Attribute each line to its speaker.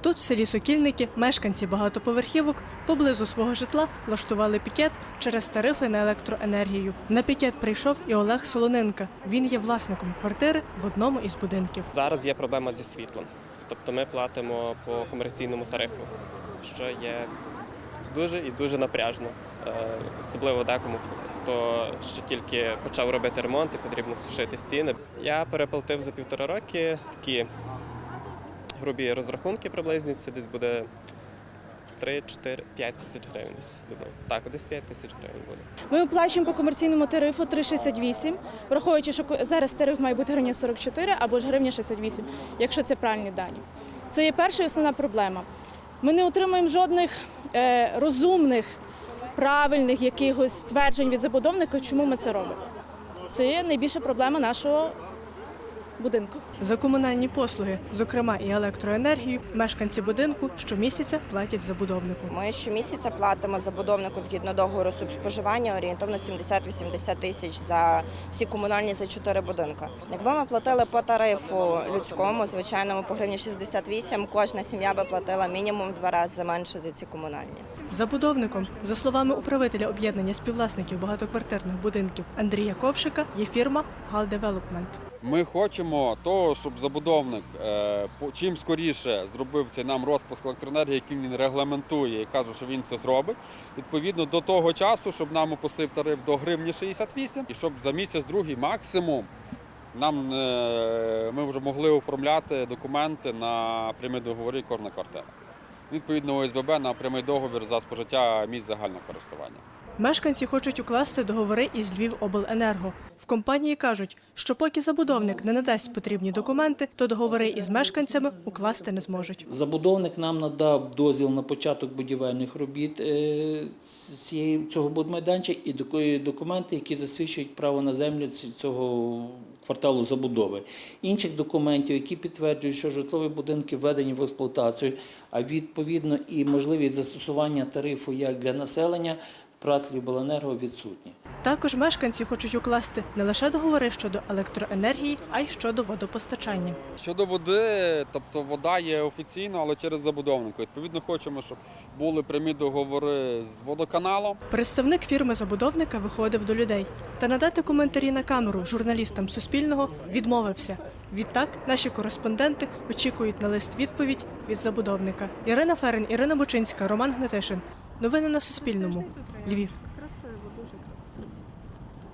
Speaker 1: Тут, в селі Сокільники, мешканці багатоповерхівок поблизу свого житла влаштували пікет через тарифи на електроенергію. На пікет прийшов і Олег Солоненка. Він є власником квартири в одному із будинків.
Speaker 2: Зараз є проблема зі світлом. Тобто ми платимо по комерційному тарифу, що є дуже і дуже напряжно. Е, Особливо декому, хто ще тільки почав робити ремонт і потрібно сушити стіни. Я переплатив за півтора роки такі грубі розрахунки приблизні. Це десь буде 3, 4, 5 тисяч гривень. Думаю. Так, десь 5 тисяч гривень буде.
Speaker 3: Ми оплачуємо по комерційному тарифу 3,68, враховуючи, що зараз тариф має бути гривня 44 або ж гривня 68, якщо це правильні дані. Це є перша і основна проблема. Ми не отримуємо жодних е, розумних, правильних якихось стверджень від забудовника, чому ми це робимо. Це є найбільша проблема нашого будинку.
Speaker 1: За комунальні послуги, зокрема і електроенергію, мешканці будинку щомісяця платять забудовнику.
Speaker 4: Ми щомісяця платимо забудовнику згідно договору субспоживання орієнтовно 70-80 тисяч за всі комунальні за чотири будинки. Якби ми платили по тарифу людському, звичайному по гривні 68, кожна сім'я би платила мінімум два рази менше за ці комунальні.
Speaker 1: Забудовником, за словами управителя об'єднання співвласників багатоквартирних будинків Андрія Ковшика, є фірма «Гал Девелопмент».
Speaker 5: Ми хочемо того, щоб забудовник е, чим скоріше зробив цей нам розпуск електроенергії, який він регламентує і каже, що він це зробить. Відповідно до того часу, щоб нам опустив тариф до гривні 68 і щоб за місяць другий максимум нам е, ми вже могли оформляти документи на прямі договори кожна квартира. Відповідно, ОСББ на прямий договір за спожиття місць загального користування.
Speaker 1: Мешканці хочуть укласти договори із Львівобленерго. В компанії кажуть, що поки забудовник не надасть потрібні документи, то договори із мешканцями укласти не зможуть.
Speaker 6: Забудовник нам надав дозвіл на початок будівельних робіт е, цього будмайданчика і доку- документи, які засвідчують право на землю цього кварталу забудови. Інших документів, які підтверджують, що житлові будинки введені в експлуатацію, а відповідно і можливість застосування тарифу як для населення ПРАТ «Любеленерго» відсутні.
Speaker 1: Також мешканці хочуть укласти не лише договори щодо електроенергії, а й щодо водопостачання.
Speaker 5: Щодо води, тобто вода є офіційно, але через забудовника. Відповідно, хочемо, щоб були прямі договори з водоканалом.
Speaker 1: Представник фірми забудовника виходив до людей та надати коментарі на камеру журналістам Суспільного відмовився. Відтак наші кореспонденти очікують на лист відповідь від забудовника. Ірина Ферен, Ірина Бучинська, Роман Гнатишин. Новини на Суспільному. Львів.